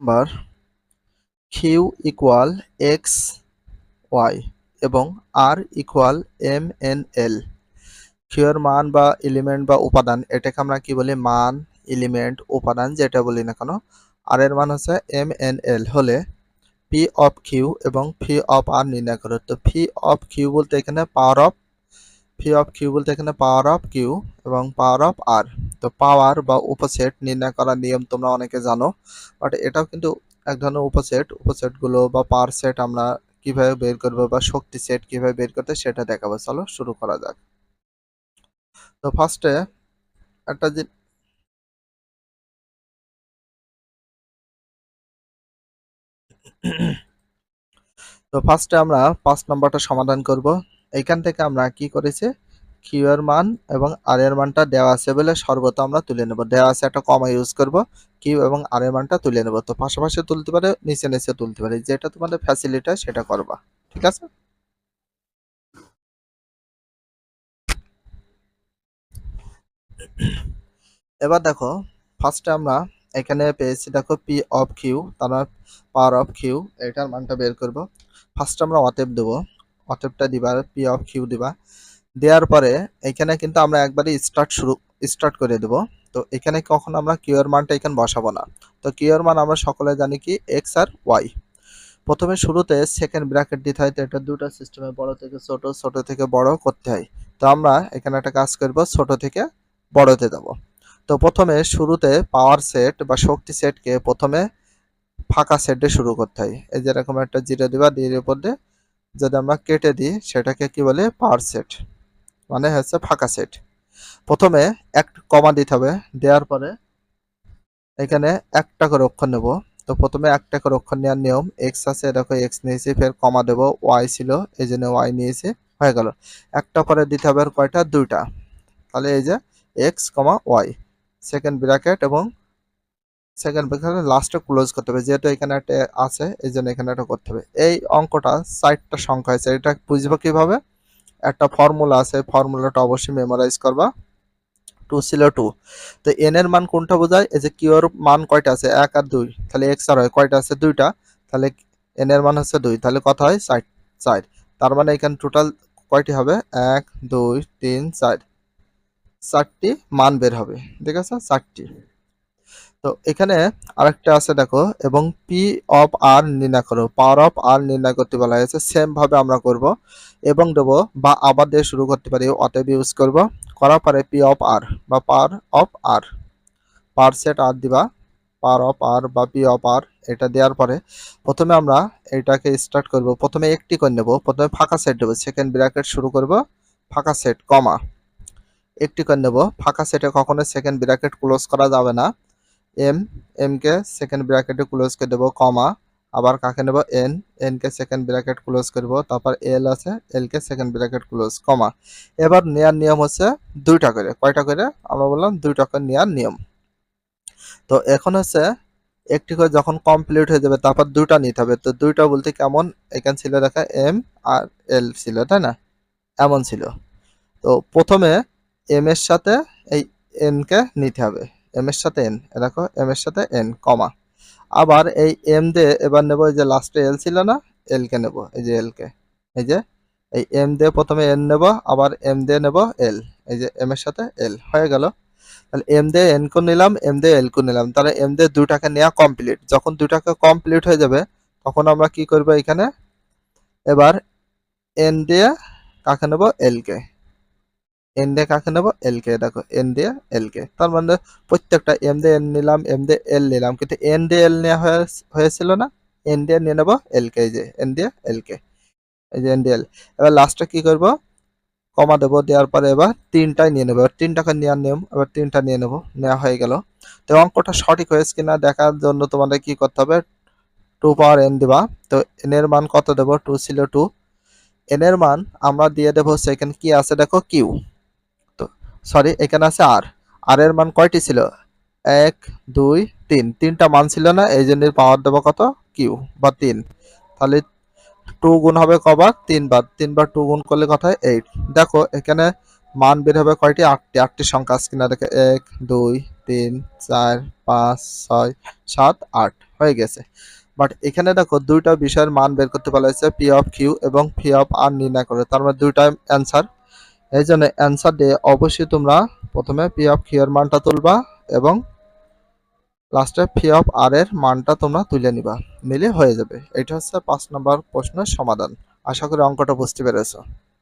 Number Q equal X Y এবং R equal M N L কিউর মান বা element বা উপাদান, এটাকে আমরা কি বলি? মান এলিমেন্ট উপাদান যেটা বলি না কেন? আর এর মান হচ্ছে এম এন এল হলে পি অফ কিউ এবং ফি অফ আর নির্ণয় করো। তো ফি অফ কিউ বলতে এখানে power of phi of Q বলতে এখানে পাওয়ার অফ কিউ এবং পাওয়ার অফ আর তো পাওয়ার বা উপসেট নির্ণয় করার নিয়ম তোমরা অনেকে জানো বাট এটাও কিন্তু এক ধরনের উপসেট। উপসেটগুলো বা পাওয়ার সেট আমরা কীভাবে বের করব বা শক্তি সেট কীভাবে বের করতে সেটা দেখাবো। চলো শুরু করা যাক। তো ফার্স্টে একটা যে তো ফার্স্টে আমরা পাঁচ নম্বরটা সমাধান করব। এইখান থেকে আমরা কি করেছি? কিউ এর মান এবং আর এর মানটা দেওয়া আছে বলে সর্বত আমরা তুলে নেব। দেওয়া আছে একটা কমা ইউজ করব কিউ এবং আর এর মানটা তুলে নেব। তো পাশাপাশি তুলতে পারে, নিচে নিচে তুলতে পারে। যেটা তোমাদের ফ্যাসিলিটি সেটা করবা। ঠিক আছে? এবার দেখো ফার্স্টে আমরা এখানে পেয়েছি দেখো পি অফ কিউ তার পাওয়ার অফ কিউ এটার মানটা বের করব। ফার্স্ট আমরা অতএব দেবো। অতএবটা দিবা পি অফ কিউ দিবা। দেওয়ার পরে এখানে কিন্তু আমরা একবারই স্টার্ট শুরু স্টার্ট করে দেব। তো এখানে কখন আমরা কিউ এর মানটা এখানে বসাবো না। তো কিউ এর মান আমরা সকলে জানি কি? এক্স আর ওয়াই প্রথমে শুরুতে সেকেন্ড ব্র্যাকেট দিতে হয়, তো এটা দুটো সিস্টেমে বড় থেকে ছোট ছোট থেকে বড় করতে হয়। তো আমরা এখানে একটা কাজ করব, ছোট থেকে বড়তে যাব তো প্রথমে শুরুতে পাওয়ার সেট বা শক্তি সেটকে প্রথমে ফাঁকা সেটে শুরু করতে হয়। এই যেরকম একটা জিরো দিবা দিয়ে উপর দিয়ে যদি আমরা কেটে দিই, সেটাকে কি বলে? Power set. মানে হচ্ছে ফাঁকা সেট। প্রথমে এক কমা দিতে হবে। দেওয়ার পরে এখানে একটা করে অক্ষর নেব। তো প্রথমে একটা করে অক্ষর নেওয়ার নিয়ম এক্স আছে, দেখো এক্স নিয়েছি, ফের কমা দেব ওয়াই ছিল, এই জন্য ওয়াই নিয়েছি, হয়ে গেল। একটা করে দিতে হবে কয়টা? দুইটা। তাহলে এই যে X comma Y second bracket এবং সেকেন্ড ব্র্যাকেট লাস্টে ক্লোজ করতে হবে, যেহেতু এখানে একটা আছে এই জন্য এখানে একটা করতে হবে। এই অঙ্কটা সাইটটা সংখ্যা আছে এটা বুঝব কীভাবে? একটা ফর্মুলা আছে ফর্মুলাটা অবশ্যই মেমোরাইজ করবা। টু ছিল টু তো এন এর মান কোনটা বোঝায়? এই যে কিউর মান কয়টা আছে? এক আর দুই। তাহলে এক্স আর হয় কয়টা আছে? দুইটা। তাহলে এন এর মান হচ্ছে দুই। তাহলে কত হয়? চার চার তার মানে এখানে টোটাল কয়টি হবে? এক, দুই, তিন, চার। চারটি মান বের হবে, ঠিক আছে? চারটি তো এখানে আরেকটা আছে দেখো, এবং পি অফ আর নির্ণয় করো। পাওয়ার অফ আর নির্ণয় করতে বলা হয়েছে সেম ভাবে আমরা করব। এবং দেবো, বা আবার দিয়ে শুরু করতে পারি, অতএব ইউজ করব। করার পরে পি অফ আর বা power of R per set আর দিবা পাওয়ার অফ আর বা পি অফ আর এটা দেওয়ার পরে প্রথমে আমরা এটাকে স্টার্ট করব। প্রথমে একটি করে নেব, প্রথমে ফাঁকা সেট দেবো সেকেন্ড ব্র্যাকেট শুরু করব, ফাঁকা সেট কমা একটি করে নেব, ফাঁকা সেটে কখনো সেকেন্ড ব্র্যাকেট ক্লোজ করা যাবে না। এম এম কে সেকেন্ড ব্র্যাকেটে ক্লোজ করে দেবো কমা আবার কাকে নেব? এন এন কে সেকেন্ড ব্র্যাকেট ক্লোজ করব তারপর এল আছে এল কে সেকেন্ড ব্র্যাকেট ক্লোজ কমা এবার নেয়ার নিয়ম হচ্ছে দুইটা করে, কয়টা করে? আমরা বললাম দুইটা করে নেওয়ার নিয়ম। তো এখন হচ্ছে একটি করে যখন কমপ্লিট হয়ে যাবে, তারপর দুইটা নিতে হবে। তো দুইটা বলতে কেমন? এখানে ছিল দেখা এম আর এল ছিল, তাই না? এমন ছিল। তো প্রথমে এম এর সাথে এই এন কে নিতে হবে। এম এর সাথে এন দেখো এম এর সাথে এন কমা। আবার এই এম দিয়ে এবার নেব এই যে লাস্টে এল ছিল না এল কে নেব, এই যে এল কে। এই যে, এই এম দিয়ে প্রথমে এন নেব, আবার এম দিয়ে নেব এল এই যে এম এর সাথে এল হয়ে গেল। তাহলে এম দিয়ে এন কো নিলাম এম দিয়ে এল কো নিলাম, তাহলে এম দিয়ে দুটাকে নেওয়া কমপ্লিট যখন দুটাকে কমপ্লিট হয়ে যাবে, তখন আমরা কি করব এখানে? এবার এন দিয়ে কাকে নেব? এল কে। এন দিয়ে কাকে নেব? এল কে। দেখো এন দিয়ে এল কে। তার মানে প্রত্যেকটা এম দিয়ে এন নিলাম এম দিয়ে এল নিলাম। কিন্তু এন দিয়ে এল নেওয়া হয়েছিল না? এন দিয়ে নিয়ে নেব এল কে যে এন দিয়ে এল কে। এই যে এন দিয়ে এল এবার লাস্টে কি করব? কমা দেবো। দেওয়ার পরে এবার তিনটাই নিয়ে নেব। এবার তিনটাকে নেওয়ার নিয়ম, এবার তিনটা নিয়ে নেব। নেওয়া হয়ে গেল। তো অঙ্কটা সঠিক হয়েছে কিনা দেখার জন্য তোমাদের কি করতে হবে? টু পাওয়ার এন দিবা। তো এন এর মান কত দেবো? টু ছিল টু এন এর মান আমরা দিয়ে দেবো সেখানে কি আছে? দেখো কিউ সরি, এখানে আছে আর। আর এর মান কয়টি ছিল? এক, দুই, তিন। তিনটা মান ছিল না, এই জন্য পাওয়ার দেবো কত? কিউ বা তিন। তাহলে টু গুণ হবে কবার তিনবার তিনবার টু গুণ করলে হয়? এইট দেখো, এখানে মান বের হবে কয়টি? আটটি। আটটি সংখ্যা কিনা? দেখে, এক, দুই, তিন, চার, পাঁচ, ছয়, সাত, আট। হয়ে গেছে। বাট এখানে দেখো, দুইটা বিষয়ের মান বের করতে বলা হয়েছে পি অফ কিউ এবং পি অফ আর নির্ণয় করে। তার মানে দুইটা অ্যান্সার এই জন্য অ্যান্সার দিয়ে অবশ্যই তোমরা প্রথমে পি অফ এর মানটা তুলবা এবং লাস্টে পি অফ আর এর মানটা তোমরা তুলে নিবা মিলে হয়ে যাবে। এটা হচ্ছে পাঁচ নম্বর প্রশ্নের সমাধান। আশা করি অঙ্কটা বুঝতে পেরেছ।